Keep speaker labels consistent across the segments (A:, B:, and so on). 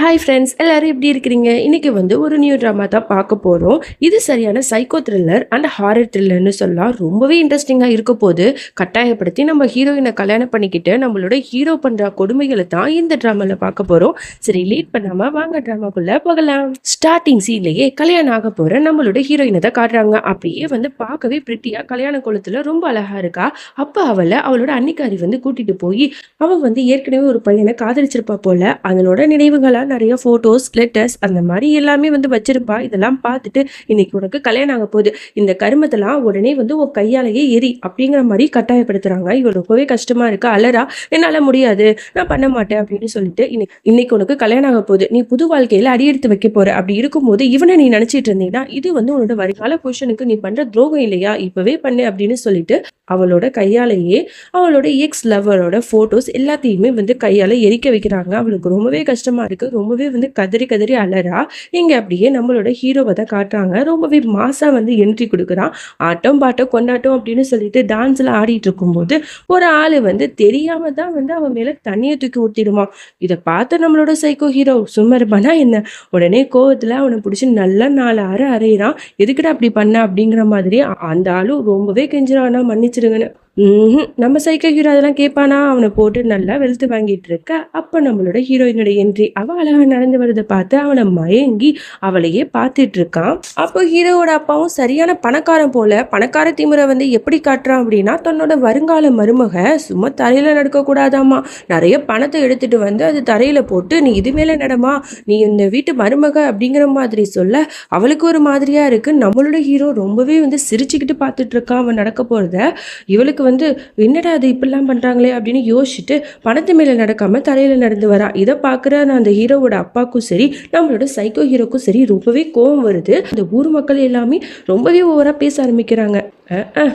A: Hi friends எல்லாரும் எப்படி இருக்கிறீங்க? இன்னைக்கு வந்து ஒரு நியூ ட்ராமா தான் பார்க்க போகிறோம் இது சரியான சைக்கோ த்ரில்லர் அண்ட் ஹாரர் த்ரில்லர்னு சொல்லலாம். ரொம்பவே இன்ட்ரெஸ்டிங்காக இருக்க போது கட்டாயப்படுத்தி நம்ம ஹீரோயினை கல்யாணம் பண்ணிக்கிட்டு நம்மளோட ஹீரோ பண்ணுற கொடுமைகளை தான் இந்த ட்ராமாவில் பார்க்க போகிறோம் சரி லீட் பண்ணாமல் வாங்க ட்ராமாக்குள்ளே போகலாம். ஸ்டார்டிங் சீன்லேயே கல்யாணம் ஆக போகிற நம்மளோட ஹீரோயினை தான் காட்டுறாங்க. அப்படியே வந்து பார்க்கவே பிரிட்டியாக கல்யாண குளத்தில் ரொம்ப அழகாக இருக்கா. அப்போ அவளை அவளோட அன்னிக்காரி வந்து கூட்டிகிட்டு போய் அவள் வந்து ஏற்கனவே ஒரு பையனை காதலிச்சிருப்பா போல. அதனோட நினைவுகளாக நிறைய ஃபோட்டோஸ் லெட்டர்ஸ் அந்த மாதிரி எல்லாமே வந்து வச்சிருப்பா. இதெல்லாம் பார்த்துட்டு இன்னைக்கு உனக்கு கல்யாணம் ஆக போகுது. இந்த கருமத்தெல்லாம் உடனே வந்து உன் கையாலேயே எரி அப்படிங்கிற மாதிரி கட்டாயப்படுத்துறாங்க. இவள் ரொம்பவே கஷ்டமா இருக்கு. அலறா என்னால் முடியாது. நான் பண்ண மாட்டேன். அப்படின்னு சொல்லிட்டு இன்னைக்கு இன்னைக்கு உனக்கு கல்யாணம் ஆக போகுது. நீ புது வாழ்க்கையில அடி எடுத்து வைக்க போற. அப்படி இருக்கும்போது இவனை நீ நினைச்சிட்டு இருந்தீங்கன்னா இது வந்து உன்னோட வருங்கால புருஷனுக்கு நீ பண்ற துரோகம் இல்லையா? இப்பவே பண்ணு அப்படின்னு சொல்லிட்டு அவளோட கையாலேயே அவளோட எக்ஸ் லவரோட ஃபோட்டோஸ் எல்லாத்தையுமே வந்து கையால எரிக்க வைக்கிறாங்க. அவளுக்கு ரொம்பவே கஷ்டமா இருக்கு. ரொம்பவே வந்து கதறி கதறி அலறா. இங்கே அப்படியே நம்மளோட ஹீரோவை தான் காட்டுறாங்க. ரொம்பவே மாசாக வந்து என்ட்ரி கொடுக்குறான். ஆட்டம் பாட்டம் கொண்டாட்டம் அப்படின்னு சொல்லிட்டு டான்ஸில் ஆடிட்டு இருக்கும்போது ஒரு ஆள் வந்து தெரியாமல் தான் வந்து அவன் மேலே தண்ணியை தூக்கி ஊற்றிடுவான் இதை பார்த்து நம்மளோட சைக்கோ ஹீரோ சும்மருப்பானா என்ன? உடனே கோவத்தில் அவனை பிடிச்சி நல்லா நாலு அரை அரைகிறான் எதுக்குடா அப்படி பண்ண? அப்படிங்கிற மாதிரி அந்த ஆளும் ரொம்பவே கெஞ்சிரானா மன்னிச்சிடுங்கன்னு. நம்ம சைக்கோ ஹீரோ அதெல்லாம் கேட்பானா? அவனை போட்டு நல்லா வெளுத்து வாங்கிட்டு இருக்க. அப்போ நம்மளோட ஹீரோயினோட என்ட்ரி அவள் அழகாக நடந்து வரதை பார்த்து அவனை மயங்கி அவளையே பார்த்துட்டு இருக்கான். அப்போ ஹீரோவோட அப்பாவும் சரியான பணக்காரன் போல பணக்கார திமுறை வந்து எப்படி காட்டுறான் அப்படின்னா தன்னோட வருங்கால மருமக சும்மா தரையில் நடக்கக்கூடாதாம்மா. நிறைய பணத்தை எடுத்துட்டு வந்து அது தரையில் போட்டு நீ இது மேலே நடமா? நீ இந்த வீட்டு மருமக அப்படிங்கிற மாதிரி சொல்ல அவளுக்கு ஒரு மாதிரியாக இருக்கு. நம்மளோட ஹீரோ ரொம்பவே வந்து சிரிச்சுக்கிட்டு பார்த்துட்டு இருக்கான். அவன் நடக்க போகிறத இவளுக்கு வந்து என்னடா அது இப்படிலாம் பண்றாங்களே? அப்படின்னு யோசிச்சுட்டு பணத்து மேல நடக்காம தலையில் நடந்து வரா. இதை பார்க்குற நான் அந்த ஹீரோவோட அப்பாவுக்கும் சரி நம்மளோட சைக்கோ ஹீரோக்கும் சரி ரொம்பவே கோவம் வருது. அந்த ஊர் மக்கள் எல்லாமே ரொம்பவே ஓவரா பேச ஆரம்பிக்கிறாங்க.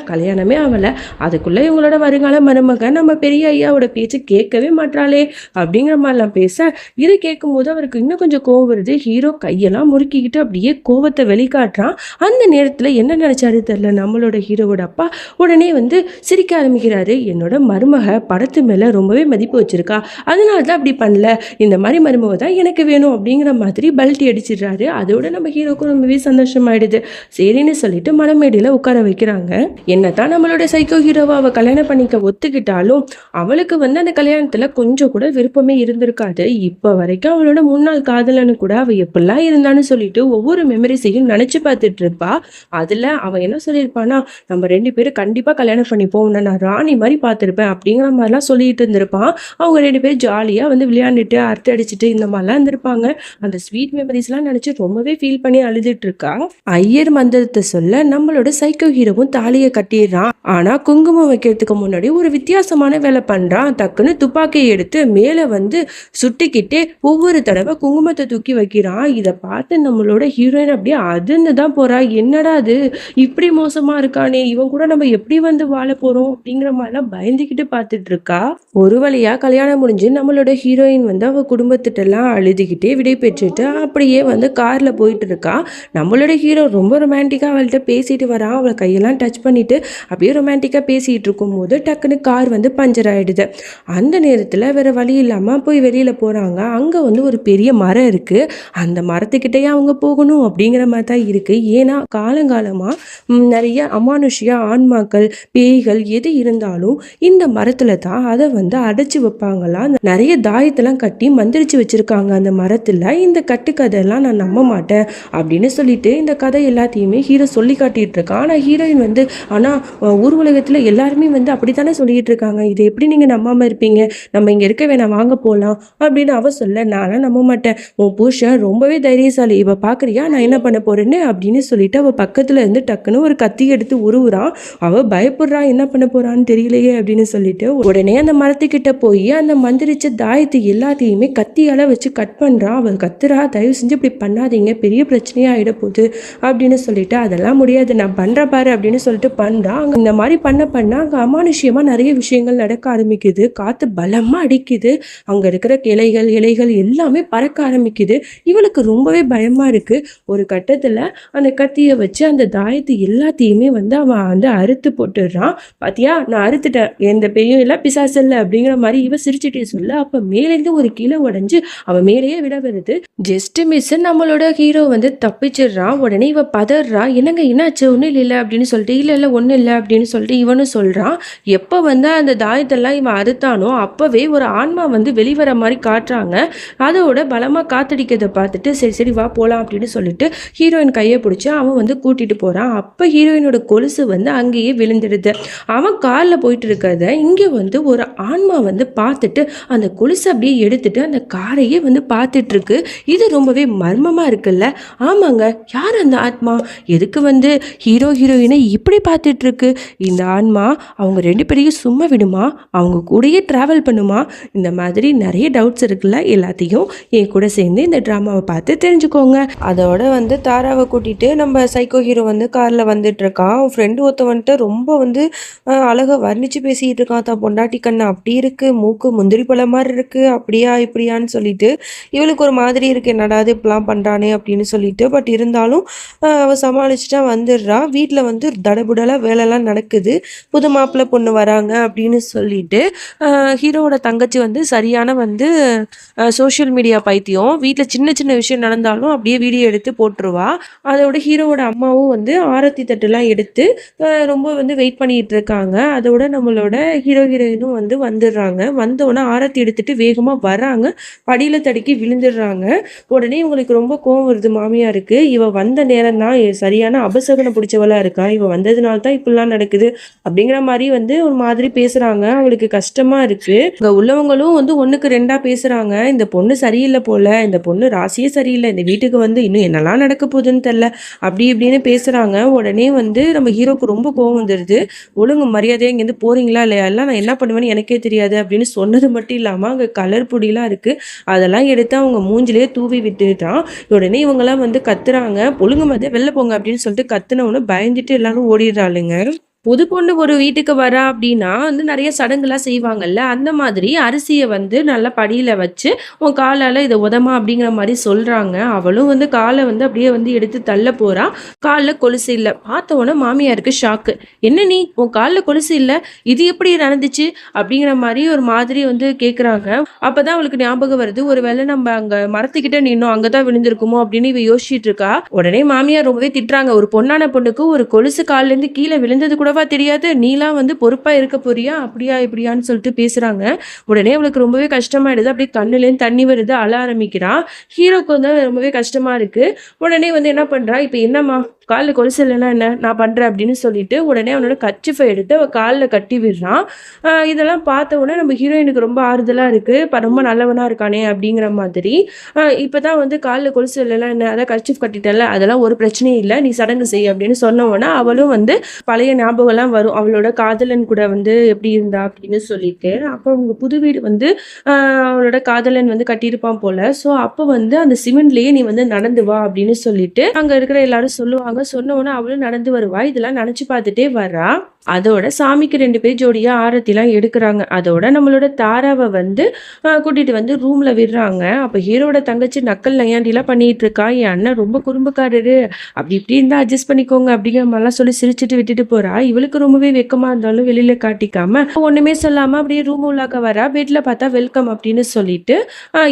A: கல்யாணமே ஆகல. அதுக்குள்ள இவங்களோட வருங்கால மருமகன் நம்ம பெரிய ஐயாவோட பேச்சு கேட்கவே மாட்டாளே அப்படிங்கிற மாதிரிலாம் பேச இதை கேட்கும்போது அவருக்கு இன்னும் கொஞ்சம் கோவம் வருது. ஹீரோ கையெல்லாம் முறுக்கிக்கிட்டு அப்படியே கோவத்தை வெளிக்காட்டுறான். அந்த நேரத்தில் என்ன நினச்சாரு தெரியல? நம்மளோட ஹீரோவோட அப்பா உடனே வந்து சிரிக்க ஆரம்பிக்கிறாரு. என்னோட மருமக படத்து மேலே ரொம்பவே மதிப்பு வச்சிருக்கா. அதனால தான் அப்படி பண்ணல. இந்த மாதிரி மருமக தான் எனக்கு வேணும் அப்படிங்கிற மாதிரி பல்ட்டி அடிச்சிடுறாரு. அதோட நம்ம ஹீரோக்கும் ரொம்பவே சந்தோஷமாயிடுது. சரின்னு சொல்லிட்டு மனமேடையில் உட்கார வைக்கிறாங்க. என்னத்தான் நம்மளோட சைக்கோ ஹீரோவை அவள் கல்யாணம் பண்ணிக்க ஒத்துக்கிட்டாலும் அவளுக்கு வந்து அந்த கல்யாணத்தில் கொஞ்சம் கூட விருப்பமே இருந்திருக்காது. இப்போ வரைக்கும் அவளோட முன்னாள் காதலனு கூட அவள் எப்படிலாம் இருந்தான்னு சொல்லிட்டு ஒவ்வொரு மெமரிஸையும் நினச்சி பார்த்துட்டு இருப்பா. அதில் அவ என்ன சொல்லியிருப்பானா நம்ம ரெண்டு பேரும் கண்டிப்பாக கல்யாணம் பண்ணிப்போம். உன்னை நான் ராணி மாதிரி பார்த்துருப்பேன் அப்படிங்கிற மாதிரிலாம் சொல்லிட்டு இருந்திருப்பான். அவங்க ரெண்டு பேரும் ஜாலியா வந்து விளையாண்டுட்டு அர்த்த அடிச்சுட்டு இந்த மாதிரிலாம் இருந்திருப்பாங்க. அந்த ஸ்வீட் மெமரிஸ்லாம் நினைச்சு ரொம்பவே ஃபீல் பண்ணி அழுதுட்டு இருக்கா ஐயர் மந்திரத்தை சொல்ல நம்மளோட சைக்கோ ஹீரோவும் தாலியை கட்டிடுறான். ஆனா குங்குமம் வைக்கிறதுக்கு முன்னாடி ஒரு வித்தியாசமான வேலை பண்றான். டக்குன்னு துப்பாக்கியை எடுத்து மேலே வந்து சுட்டிக்கிட்டே ஒவ்வொரு தடவை குங்குமத்தை தூக்கி வைக்கிறான். இதை பார்த்து நம்மளோட ஹீரோயின் அப்படியே அதிர்ந்து தான் போறா. என்னடா அது இப்படி மோசமா இருக்கானே. இவன் கூட நம்ம எப்படி வந்து வாழ போகிறோம் அப்படிங்கிற மாதிரிலாம் பயந்துக்கிட்டு பார்த்துட்டு இருக்கா. ஒரு வழியாக கல்யாணம் முடிஞ்சு நம்மளோட ஹீரோயின் வந்து அவள் குடும்பத்திட்டெல்லாம் அழுதுகிட்டே விடை பெற்றுட்டு அப்படியே வந்து காரில் போயிட்டு இருக்கா. நம்மளோட ஹீரோ ரொம்ப ரொமான்டிக்காக அவள்கிட்ட பேசிட்டு வரான் அவளை கையெல்லாம் டச் பண்ணிட்டு அப்படியே ரொமான்டிக்காக பேசிகிட்டு இருக்கும்போது டக்குன்னு கார் வந்து பஞ்சர் ஆகிடுது அந்த நேரத்தில் வேற வழி இல்லாமல் போய் வெளியில் போகிறாங்க அங்கே வந்து ஒரு பெரிய மரம் இருக்குது அந்த மரத்துக்கிட்டேயே அவங்க போகணும் அப்படிங்கிற மாதிரி தான் இருக்குது ஏன்னா காலங்காலமாக நிறைய அமானுஷ்ய ஆன்மாக்கள் பேய்கள் எது இருந்தாலும் இந்த மரத்துல தான் அதை வந்து அடைச்சி வைப்பாங்களாம் நிறைய தாயத்தெல்லாம் கட்டி மந்திரிச்சு வச்சிருக்காங்க அந்த மரத்துல. இந்த கட்டுக்கதையெல்லாம் நான் நம்ப மாட்டேன் அப்படின்னு சொல்லிட்டு இந்த கதை எல்லாத்தையுமே ஹீரோ சொல்லி காட்டிட்டு இருக்கான். ஆனால் ஹீரோயின் வந்து ஆனால் ஊர் உலகத்தில் எல்லாருமே வந்து அப்படித்தானே சொல்லிட்டு இருக்காங்க. இதை எப்படி நீங்கள் நம்பாம இருப்பீங்க? நம்ம இங்கே இருக்க வேணாம் வாங்க போகலாம் அப்படின்னு அவ சொல்ல நானும் நம்ப மாட்டேன். உன் புருஷன் ரொம்பவே தைரியசாலி. இவ பார்க்குறியா நான் என்ன பண்ண போறேன்னு? அப்படின்னு சொல்லிட்டு அவள் பக்கத்துல இருந்து டக்குன்னு ஒரு கத்தி எடுத்து உருவுறான். அவ பயப்படுறா என்ன பண்ண போறான்னு தெரியலையே அப்படின்னு சொல்லிட்டு உடனே அந்த மரத்துக்கிட்ட போய் அந்த மந்திரிச்ச தாயத்தை எல்லாத்தையுமே கத்தியால வச்சு கட் பண்றான் அவள் கத்துறா. தயவு செஞ்சு இப்படி பண்ணாதீங்க. பெரிய பிரச்சனையாக ஆகிட போகுது அப்படின்னு சொல்லிட்டு அதெல்லாம் முடியாது. நான் பண்ற பாரு அப்படின்னு சொல்லிட்டு பண்றான் அங்கே இந்த மாதிரி பண்ண பண்ண அங்க அமானுஷ்யமா நிறைய விஷயங்கள் நடக்க ஆரம்பிக்குது. காத்து பலமா அடிக்குது. அங்க இருக்கிற கிளைகள் இலைகள் எல்லாமே பறக்க ஆரம்பிக்குது. இவளுக்கு ரொம்பவே பயமா இருக்கு. ஒரு கட்டத்துல அந்த கத்தியை வச்சு அந்த தாயத்தை எல்லாத்தையுமே வந்து அவன் வந்து அறுத்து போட்டுடுறான். பாத்தியா? நான் அறுத்துட்டேன். எந்த பெய்யும் இல்லை பிசாசு இல்லை அப்படிங்கிற மாதிரி இவ சிரிச்சுட்டே சொல்ல அப்ப மேலேருந்து ஒரு கீழே உடஞ்சி அவன் மேலேயே விட வருது. ஜஸ்ட் மிஸ் நம்மளோட ஹீரோ வந்து தப்பிச்சிடுறான் உடனே இவ பதறா. என்னங்க என்னாச்சு? ஒன்றும் இல்லை அப்படின்னு சொல்லிட்டு இல்லை இல்லை ஒன்றும் இல்லை அப்படின்னு சொல்லிட்டு இவனும் சொல்றான் எப்போ வந்து அந்த தாயத்தெல்லாம் இவன் அறுத்தானோ அப்பவே ஒரு ஆன்மா வந்து வெளிவர மாதிரி காட்டுறாங்க. அதோட பலமாக காத்தடிக்கிறத பார்த்துட்டு சரி சரி வா போகலாம் அப்படின்னு சொல்லிட்டு ஹீரோயின் கையை பிடிச்சி அவன் வந்து கூட்டிட்டு போறான். அப்போ ஹீரோயினோட கொலுசு வந்து அங்கேயே விழுந்துடுது. அவன் காலில் போயிட்டு இருக்கிறத இங்கே வந்து ஒரு ஆன்மா வந்து பார்த்துட்டு அந்த கொலுசை அப்படியே எடுத்துட்டு அந்த காரையே வந்து பார்த்துட்ருக்கு. இது ரொம்பவே மர்மமாக இருக்குல்ல? ஆமாங்க. யார் அந்த ஆத்மா? எதுக்கு வந்து ஹீரோ ஹீரோயினை இப்படி பார்த்துட்ருக்கு? இந்த ஆன்மா அவங்க ரெண்டு பேரையும் சும்மா விடுமா? அவங்க கூடயே ட்ராவல் பண்ணுமா? இந்த மாதிரி நிறைய டவுட்ஸ் இருக்குல்ல எல்லாத்தையும்? என் கூட சேர்ந்து இந்த ட்ராமாவை பார்த்து தெரிஞ்சுக்கோங்க. அதோட வந்து தாராவை கூட்டிகிட்டு நம்ம சைக்கோ ஹீரோ வந்து காரில் வந்துட்டு இருக்கான் அவன் ஃப்ரெண்டு ஒருத்த வந்துட்டு ரொம்ப வந்து அழகாக வர்ணித்து பேசிகிட்டு இருக்கான். தான் பொண்டாட்டி கண்ணு அப்படி இருக்குது மூக்கு முந்திரி பழம் மாதிரி இருக்குது அப்படியா இப்படியான்னு சொல்லிட்டு இவளுக்கு ஒரு மாதிரி இருக்குது என்னடா இது இப்படிலாம் பண்ணுறானே அப்படின்னு சொல்லிட்டு பட் இருந்தாலும் அவள் சமாளிச்சுட்டா வந்துடுறா. வீட்டில் வந்து தடபுடலாக வேலைலாம் நடக்குது. புது மாப்பிள்ளை பொண்ணு வராங்க அப்படின்னு சொல்லிட்டு ஹீரோவோட தங்கச்சி வந்து சரியான வந்து சோஷியல் மீடியா பைத்தியம். வீட்டில் சின்ன சின்ன விஷயம் நடந்தாலும் அப்படியே வீடியோ எடுத்து போட்டுருவா. அதோட ஹீரோவோட அம்மாவும் வந்து ஆரத்தி தட்டுலாம் எடுத்து ரொம்ப வந்து வெயிட் பண்ணிட்டு இருக்காங்க. அதோட நம்மளோட ஹீரோ ஹீரோயினும் வந்து வந்துடுறாங்க. வந்தோடனே ஆரத்தி எடுத்துட்டு வேகமாக வராங்க படியில் தடுக்கி விழுந்துடுறாங்க. உடனே இவங்களுக்கு ரொம்ப கோவம் வருது. மாமியாருக்கு இவ வந்த நேரம் தான் சரியான அபசகனம் பிடிச்சவளா இருக்கா? இவ வந்ததுனால தான் இப்படிலாம் நடக்குது. அப்படிங்கிற மாதிரி வந்து ஒரு மாதிரி பேசுறாங்க. அவளுக்கு கஷ்டமா இருக்கு. இங்க உள்ளவங்களும் வந்து ஒண்ணுக்கு ரெண்டா பேசுறாங்க. இந்த பொண்ணு சரியில்லை போல. இந்த பொண்ணு ராசியே சரியில்லை. இந்த வீட்டுக்கு வந்து இன்னும் என்னெல்லாம் நடக்க போகுதுன்னு தெரில அப்படி இப்படின்னு பேசுறாங்க. உடனே வந்து நம்ம ஹீரோக்கு ரொம்ப கோவம் வந்துடுது ஒழுங்கு மரியாதையா இங்கேருந்து போகிறீங்களா இல்லையா? எல்லாம் நான் என்ன பண்ணுவேன்னு எனக்கே தெரியாது அப்படின்னு சொன்னது மட்டும் இல்லாமல் அங்கே கலர் பொடிலாம் இருக்குது அதெல்லாம் எடுத்து அவங்க மூஞ்சிலேயே தூவி விட்டுட்டான் உடனே இவங்கெல்லாம் வந்து கத்துறாங்க. ஒழுங்கு மதிய வெளில போங்க அப்படின்னு சொல்லிட்டு கத்துனவுன்னு பயந்துட்டு எல்லாரும் ஓடிடுறாளுங்க. புது பொண்ணு ஒரு வீட்டுக்கு வரா அப்படின்னா வந்து நிறைய சடங்குலாம் செய்வாங்கல்ல அந்த மாதிரி அரிசியை வந்து நல்லா படியில் வச்சு உன் காலால் இதை உதமா அப்படிங்கிற மாதிரி சொல்கிறாங்க அவளும் வந்து காலை வந்து அப்படியே வந்து எடுத்து தள்ள போகிறா காலில் கொலுசு இல்லை. பார்த்த உடனே மாமியாருக்கு ஷாக்கு என்ன நீ? உன் காலில் கொலுசு இல்லை? இது எப்படி நடந்துச்சு? அப்படிங்கிற மாதிரி ஒரு மாதிரி வந்து கேட்குறாங்க அப்போ தான் அவளுக்கு ஞாபகம் வருது ஒருவேளை நம்ம அங்கே மரத்துக்கிட்ட நின்னோம் அங்கே தான் விழுந்திருக்குமோ? அப்படின்னு இவ யோசிச்சுட்டு இருக்கா. உடனே மாமியார் ரொம்பவே திட்டுறாங்க. ஒரு பொண்ணான பொண்ணுக்கு ஒரு கொலுசு கால்லேருந்து கீழே விழுந்தது கூட கூடவா தெரியாது. நீலாம் வந்து பொறுப்பா இருக்க போறியா? அப்படியா இப்படியான்னு சொல்லிட்டு பேசுறாங்க. உடனே அவளுக்கு ரொம்பவே கஷ்டமாயிடுது. அப்படியே கண்ணுலேருந்து தண்ணி வருது. அழ ஆரம்பிக்கிறான் ஹீரோக்கு வந்து ரொம்பவே கஷ்டமா இருக்கு. உடனே வந்து என்ன பண்றா? இப்போ என்னம்மா? காலில் கொலுசு இல்லைன்னா என்ன? நான் பண்றேன் அப்படின்னு சொல்லிட்டு உடனே அவனோட கச்சிஃபை எடுத்து அவள் காலில் கட்டி விடுறான். இதெல்லாம் பார்த்த உடனே நம்ம ஹீரோயினுக்கு ரொம்ப ஆறுதலாக இருக்கு. ரொம்ப நல்லவனா இருக்கானே அப்படிங்கிற மாதிரி. இப்போ தான் வந்து காலில் கொலுசு இல்லைன்னா என்ன? அதான் கச்சிஃப் கட்டிட்டல அதெல்லாம் ஒரு பிரச்சனையும் இல்லை. நீ சடங்கு செய் அப்படின்னு சொன்னவொன்னே அவளும் வந்து பழைய ஞாபகம்லாம் வரும். அவளோட காதலன் கூட வந்து எப்படி இருந்தா அப்படின்னு சொல்லிட்டு. அப்போ அவங்க புது வீடு வந்து அவளோட காதலன் வந்து கட்டியிருப்பான் போல. ஸோ அப்போ வந்து அந்த சிமெண்ட்லேயே நீ வந்து நடந்து வா அப்படின்னு சொல்லிட்டு அங்கே இருக்கிற எல்லாரும் சொல்லுவாங்க. சொன்ன உடனே அவளும் நடந்து வருவா. இதெல்லாம் நினச்சி பார்த்துட்டே வரா அதோட சாமிக்கு ரெண்டு பேர் ஜோடியாக ஆரத்திலாம் எடுக்கிறாங்க. அதோட நம்மளோட தாராவை வந்து கூட்டிகிட்டு வந்து ரூமில் விடுறாங்க. அப்போ ஹீரோட தங்கச்சி நக்கல் நையாண்டிலாம் பண்ணிகிட்டு இருக்கா என் அண்ணன் ரொம்ப குறும்புக்காரரு. அப்படி இப்படி இருந்தால் அட்ஜஸ்ட் பண்ணிக்கோங்க அப்படிங்கிற மாதிரிலாம் சொல்லி சிரிச்சுட்டு விட்டுட்டு போகிறா இவளுக்கு ரொம்பவே வெக்கமாக இருந்தாலும் வெளியில் காட்டிக்காம ஒன்றுமே சொல்லாமல் அப்படியே ரூம் உள்ளாக்க வரா. வீட்டில் பார்த்தா வெல்கம் அப்படின்னு சொல்லிட்டு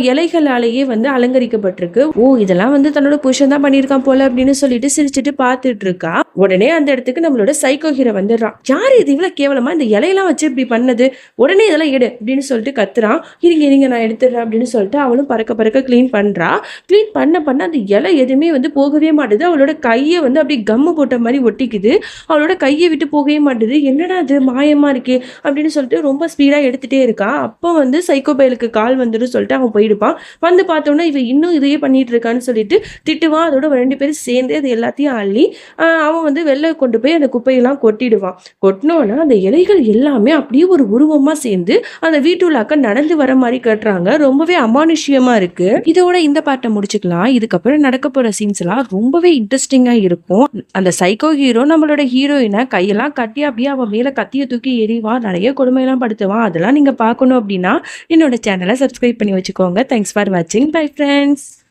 A: இலைகளாலேயே வந்து அலங்கரிக்கப்பட்டிருக்கு. ஓ இதெல்லாம் வந்து தன்னோட புருஷன் தான் பண்ணியிருக்கான் போல அப்படின்னு சொல்லிட்டு சிரிச்சுட்டு பார்த்துட்டு இருக்கா உடனே அந்த இடத்துக்கு நம்மளோட சைக்கோ ஹீரோ வந்துடுறான். யார் இது இவ்வளோ கேவலமாக இந்த இலையெல்லாம் வச்சு இப்படி பண்ணது? உடனே இதெல்லாம் எடு அப்படின்னு சொல்லிட்டு கத்துறான். இருங்க இருங்க நான் எடுத்துடுறேன் அப்படின்னு சொல்லிட்டு அவளும் பறக்க பறக்க க்ளீன் பண்ணுறா க்ளீன் பண்ண பண்ண அந்த இலை எதுவுமே வந்து போகவே மாட்டேது. அவளோட கையை வந்து அப்படியே கம்மு போட்ட மாதிரி ஒட்டிக்குது. அவளோட கையை விட்டு போகவே மாட்டேது. என்னடா அது மாயமாக இருக்கே அப்படின்னு சொல்லிட்டு ரொம்ப ஸ்பீடாக எடுத்துகிட்டே இருக்கா. அப்போ வந்து சைக்கோ பயலுக்கு கால் வந்துடும் சொல்லிட்டு அவன் போயிடுப்பான். வந்து பார்த்தோன்னா இவன் இன்னும் இதையே பண்ணிட்டு இருக்கான்னு சொல்லிட்டு திட்டுவான் அதோட ரெண்டு பேரும் சேர்ந்து அது எல்லாத்தையும் அள்ளி அவன் வந்து வெளில கொண்டு போய் அந்த குப்பையெல்லாம் கொட்டிடுவான். கொட்டினோன்னா அந்த இலைகள் எல்லாமே அப்படியே ஒரு உருவமாக சேர்ந்து அந்த வீட்டுலாக்க நடந்து வர மாதிரி கட்டுறாங்க. ரொம்பவே அமானுஷ்யமாக இருக்கு. இதோட இந்த பாட்டை முடிச்சுக்கலாம். இதுக்கப்புறம் நடக்க போகிற சீன்ஸ் எல்லாம் ரொம்பவே இன்ட்ரெஸ்டிங்காக இருக்கும். அந்த சைக்கோ ஹீரோ நம்மளோட ஹீரோயினை கையெல்லாம் கட்டி அப்படியே அவன் மேலே கத்தியை தூக்கி எறிவான் நிறைய கொடுமையெல்லாம் படுத்துவான் அதெல்லாம் நீங்கள் பார்க்கணும் அப்படின்னா என்னோட சேனலை சப்ஸ்கிரைப் பண்ணி வச்சுக்கோங்க. தேங்க்ஸ் ஃபார் வாட்சிங் பை ஃப்ரெண்ட்ஸ்